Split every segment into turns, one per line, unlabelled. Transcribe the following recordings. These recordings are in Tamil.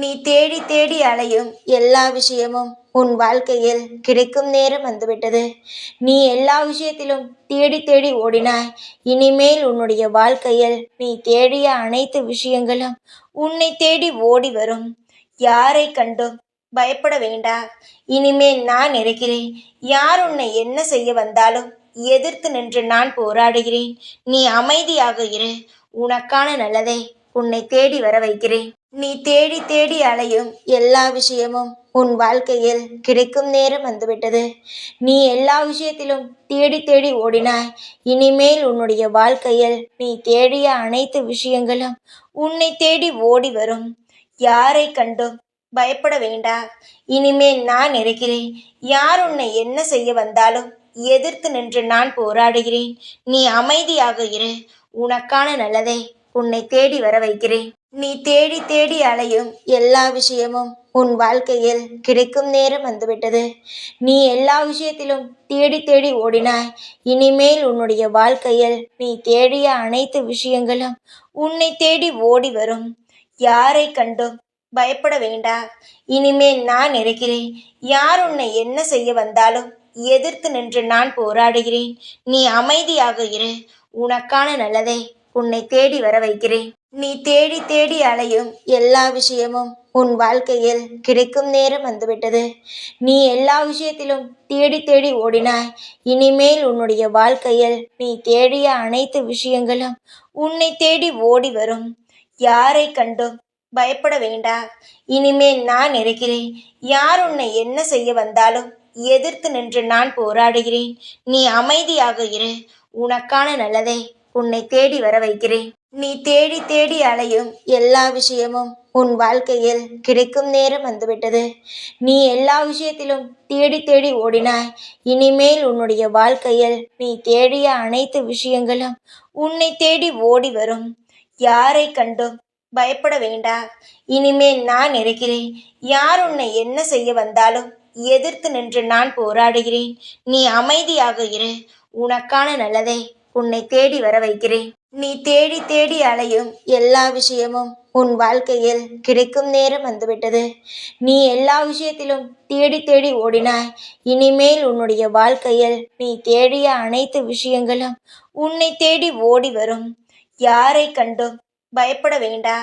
நீ தேடி தேடி அலையும் எல்லா விஷயமும் உன் வாழ்க்கையில் கிடைக்கும் நேரம் வந்துவிட்டது. நீ எல்லா விஷயத்திலும் தேடி தேடி ஓடினாய். இனிமேல் உன்னுடைய வாழ்க்கையில் நீ தேடிய அனைத்து விஷயங்களும் உன்னை தேடி ஓடி வரும். யாரை கண்டும் பயப்பட வேண்டாம் இனிமேல் நான் இருக்கிறேன். யார் உன்னை என்ன செய்ய வந்தாலும் எதிர்த்து நின்று நான் போராடுகிறேன். நீ அமைதியாக இரு. உனக்கான நல்லதை உன்னை தேடி வர வைக்கிறேன். நீ தேடி தேடி அலையும் எல்லா விஷயமும் உன் வாழ்க்கையில் கிடைக்கும் நேரம் வந்துவிட்டது. நீ எல்லா விஷயத்திலும் தேடி தேடி ஓடினாய். இனிமேல் உன்னுடைய வாழ்க்கையில் நீ தேடிய அனைத்து விஷயங்களும் உன்னை தேடி ஓடி வரும். யாரை கண்டும் பயப்பட வேண்டா இனிமேல் நான் இருக்கிறேன். யார் உன்னை என்ன செய்ய வந்தாலும் எதிர்த்து நின்று நான் போராடுகிறேன். நீ அமைதியாக இரு. உனக்கான நல்லதை உன்னை தேடி வர வைக்கிறேன். நீ தேடி தேடி அலையும் எல்லா விஷயமும் உன் வாழ்க்கையில் கிடைக்கும் நேரம் வந்துவிட்டது. நீ எல்லா விஷயத்திலும் தேடி தேடி ஓடினாய். இனிமேல் உன்னுடைய வாழ்க்கையில் நீ தேடிய அனைத்து விஷயங்களும் உன்னை தேடி ஓடி வரும். யாரை கண்டும் பயப்பட வேண்டா இனிமேல் நான் இருக்கிறேன் யார் உன்னை என்ன செய்ய வந்தாலும் எதிர்த்து நின்று நான் போராடுகிறேன். நீ அமைதியாக இரு. உனக்கான நல்லதை உன்னை தேடி வர வைக்கிறேன். நீ தேடி தேடி அலையும் எல்லா விஷயமும் உன் வாழ்க்கையில் கிடைக்கும் நேரம் வந்துவிட்டது. நீ எல்லா விஷயத்திலும் தேடி தேடி ஓடினாய். இனிமேல் உன்னுடைய வாழ்க்கையில் நீ தேடிய அனைத்து விஷயங்களும் உன்னை தேடி ஓடி வரும். யாரை கண்டும் பயப்பட வேண்டா இனிமேல் நான் இருக்கிறேன். யார் உன்னை என்ன செய்ய வந்தாலும் எதிர்த்து நின்று நான் போராடுகிறேன். நீ அமைதியாக இரு. உனக்கான நல்லதை உன்னை தேடி வர வைக்கிறேன். நீ தேடி தேடி அலையும் எல்லா விஷயமும் உன் வாழ்க்கையில் கிடைக்கும் நேரம் வந்துவிட்டது. நீ எல்லா விஷயத்திலும் தேடி தேடி ஓடினாய். இனிமேல் உன்னுடைய வாழ்க்கையில் நீ தேடிய அனைத்து விஷயங்களும் உன்னை தேடி ஓடி வரும். யாரை கண்டும் பயப்பட வேண்டா இனிமேல் நான் இருக்கிறேன். யார் உன்னை என்ன செய்ய வந்தாலும் எதிர்த்து நின்று நான் போராடுகிறேன். நீ அமைதியாக இரு. உனக்கான நல்லதை உன்னை தேடி வர வைக்கிறேன். நீ தேடி தேடி அலையும் எல்லா விஷயமும் உன் வாழ்க்கையில் கிடைக்கும் நேரம் வந்துவிட்டது. நீ எல்லா விஷயத்திலும் தேடி தேடி ஓடினாய். இனிமேல் உன்னுடைய வாழ்க்கையில் நீ தேடிய அனைத்து விஷயங்களும் உன்னை தேடி ஓடி வரும். யாரை கண்டும் பயப்பட வேண்டா.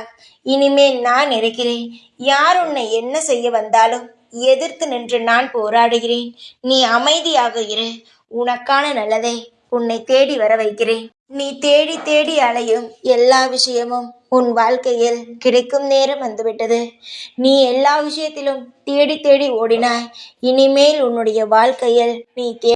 இனிமேல் நான் இருக்கிறேன் யார் உன்னை என்ன செய்ய வந்தாலும் எதிர்த்து நின்று நான் போராடுகிறேன். நீ அமைதியாக இரு. உனக்கான நல்லதை உன்னை தேடி வர வைக்கிறேன். நீ தேடி தேடி அலையும் எல்லா விஷயமும் உன் வாழ்க்கையில் கிடைக்கும் நேரம் வந்துவிட்டது. நீ எல்லா விஷயத்திலும் தேடி தேடி ஓடினாய். இனிமேல் உன்னுடைய வாழ்க்கையில் நீ தே